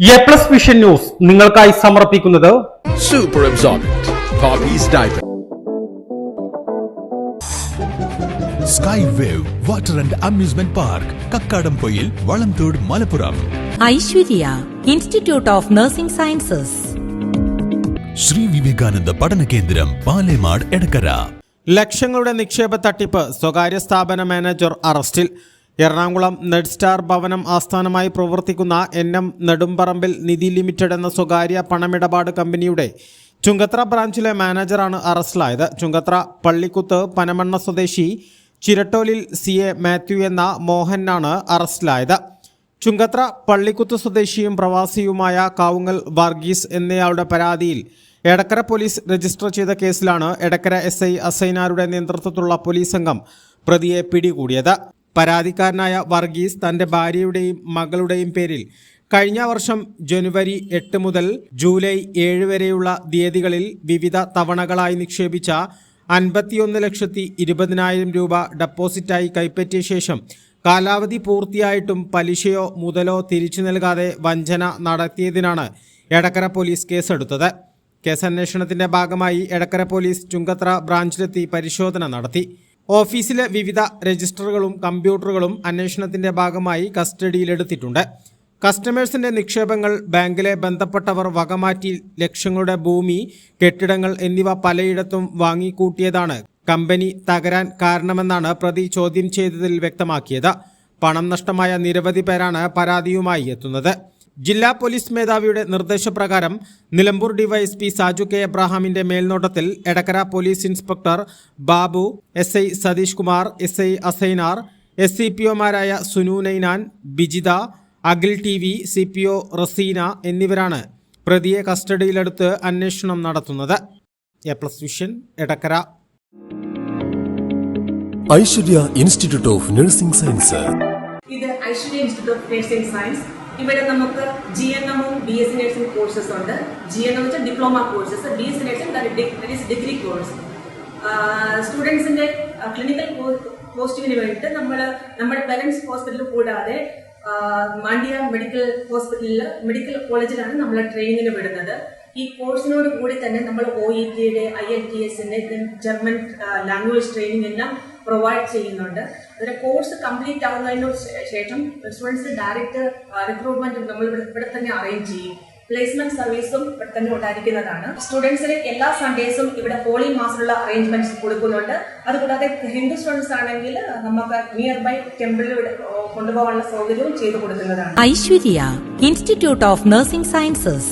A plus vision news നിങ്ങൾക്കായി സമർപ്പിക്കുന്നത് super. Sky wave water and amusement park Kakkadampoyil Valamthode Malappuram Aishwarya institute of nursing sciences Sree Vivekananda പഠന കേന്ദ്രം പാലേമാട് എടക്കര ലക്ഷങ്ങളുടെ നിക്ഷേപ തട്ടിപ്പ് സ്വകാര്യ സ്ഥാപന മാനേജർ അറസ്റ്റിൽ. എറണാകുളം നെഡ് സ്റ്റാർ ഭവനം ആസ്ഥാനമായി പ്രവർത്തിക്കുന്ന N M Nedumparambil Nidhi limited എന്ന സ്വകാര്യ പണമിടപാട് കമ്പനിയുടെ ചുങ്കത്ര ബ്രാഞ്ചിലെ മാനേജറാണ് അറസ്റ്റിലായത്. ചുങ്കത്ര പള്ളിക്കുത്ത് പനമണ്ണ സ്വദേശി ചിരട്ടോലിൽ സി എ മാത്യു എന്ന മോഹനാണ് അറസ്റ്റിലായത്. ചുങ്കത്ര പള്ളിക്കുത്ത് സ്വദേശിയും പ്രവാസിയുമായ കാവുങ്ങൽ വർഗീസ് എന്നയാളുടെ പരാതിയിൽ എടക്കര പോലീസ് രജിസ്റ്റർ ചെയ്ത കേസിലാണ് എടക്കര എസ് ഐ അസൈനാരുടെ നേതൃത്വത്തിലുള്ള പോലീസ് സംഘം പ്രതിയെ പിടികൂടിയത്. പരാതിക്കാരനായ വർഗീസ് തന്റെ ഭാര്യയുടെയും മകളുടെയും പേരിൽ കഴിഞ്ഞ വർഷം ജനുവരി എട്ട് മുതൽ ജൂലൈ ഏഴ് വരെയുള്ള തീയതികളിൽ വിവിധ തവണകളായി നിക്ഷേപിച്ച അൻപത്തിയൊന്ന് ലക്ഷത്തി ഇരുപതിനായിരം രൂപ ഡെപ്പോസിറ്റായി കൈപ്പറ്റിയ ശേഷം കാലാവധി പൂർത്തിയായിട്ടും പലിശയോ മുതലോ തിരിച്ചു നൽകാതെ വഞ്ചന നടത്തിയതിനാണ് എടക്കര പോലീസ് കേസെടുത്തത്. കേസന്വേഷണത്തിന്റെ ഭാഗമായി എടക്കര പോലീസ് ചുങ്കത്ര ബ്രാഞ്ചിലെത്തി പരിശോധന നടത്തി. ഓഫീസിലെ വിവിധ രജിസ്റ്ററുകളും കമ്പ്യൂട്ടറുകളും അന്വേഷണത്തിന്റെ ഭാഗമായി കസ്റ്റഡിയിലെടുത്തിട്ടുണ്ട്. കസ്റ്റമേഴ്സിന്റെ നിക്ഷേപങ്ങൾ ബാങ്കിലെ ബന്ധപ്പെട്ടവർ വകമാറ്റി ലക്ഷങ്ങളുടെ ഭൂമി കെട്ടിടങ്ങൾ എന്നിവ പലയിടത്തും വാങ്ങിക്കൂട്ടിയതാണ് കമ്പനി തകരാൻ കാരണമെന്നാണ് പ്രതി ചോദ്യം ചെയ്തതിൽ വ്യക്തമാക്കിയത്. പണം നഷ്ടമായ നിരവധി പേരാണ് പരാതിയുമായി എത്തുന്നത്. ജില്ലാ പോലീസ് മേധാവിയുടെ നിർദ്ദേശപ്രകാരം നിലമ്പൂർ ഡിവൈഎസ്പി സാജു കെ എബ്രാഹാമിന്റെ മേൽനോട്ടത്തിൽ Edakkara police inspector Babu S I Satheesh Kumar S I Asainar S C P ഒമാരായ Sunu Ninan Bijitha Akhil T V C P O Raseena എന്നിവരാണ് പ്രതിയെ കസ്റ്റഡിയിലെടുത്ത് അന്വേഷണം നടത്തുന്നത്. A plus vision Edakkara. Aishwarya institute of nursing science. ഇത് Aishwarya institute of nursing science. ഇവിടെ നമുക്ക് G N എമ്മും B S C courses ഉണ്ട്. ജി എൻ എം വെച്ചാൽ diploma courses B S C nursing degree course സ്റ്റുഡൻസിന്റെ clinical പോസ്റ്റിങ്ങിന് വേണ്ടിയിട്ട് നമ്മൾ നമ്മുടെ പേരൻസ് ഹോസ്പിറ്റൽ കൂടാതെ മാണ്ഡ്യ മെഡിക്കൽ ഹോസ്പിറ്റലിൽ മെഡിക്കൽ കോളേജിലാണ് നമ്മൾ ട്രെയിനിങ്ങിന് വിടുന്നത്. ഈ കോഴ്സിനോട് കൂടി തന്നെ നമ്മൾ ഒ ഇ ടിയുടെ ഐ എൽ ടി എസിന്റെ ജർമ്മൻ ലാംഗ്വേജ് ട്രെയിനിങ് എല്ലാം പ്രൊവൈഡ് ചെയ്യുന്നുണ്ട്. അതിന്റെ കോഴ്സ് കംപ്ലീറ്റ് ആവുന്നതിന് ശേഷം സ്റ്റുഡൻസ് ഡയറക്റ്റ് റിക്രൂട്ട്മെന്റ് നമ്മൾ ഇവിടെ തന്നെ അറേഞ്ച് ചെയ്യും. പ്ലേസ്മെന്റ് സർവീസും ഇവിടെ തന്നെ ഉണ്ടായിരിക്കുന്നതാണ്. സ്റ്റുഡൻസിന് എല്ലാ സൺഡേസും ഇവിടെ ഹോളി മാസമുള്ള അറേഞ്ച്മെന്റ്സ് കൊടുക്കുന്നുണ്ട്. അതുകൂടാതെ ഹിന്ദു സ്റ്റുഡൻസ് ആണെങ്കിൽ നമുക്ക് നിയർ ബൈ ടെമ്പിളിൽ കൊണ്ടുപോകാനുള്ള സൗകര്യവും ചെയ്തു കൊടുക്കുന്നതാണ്. Aishwarya institute of nursing sciences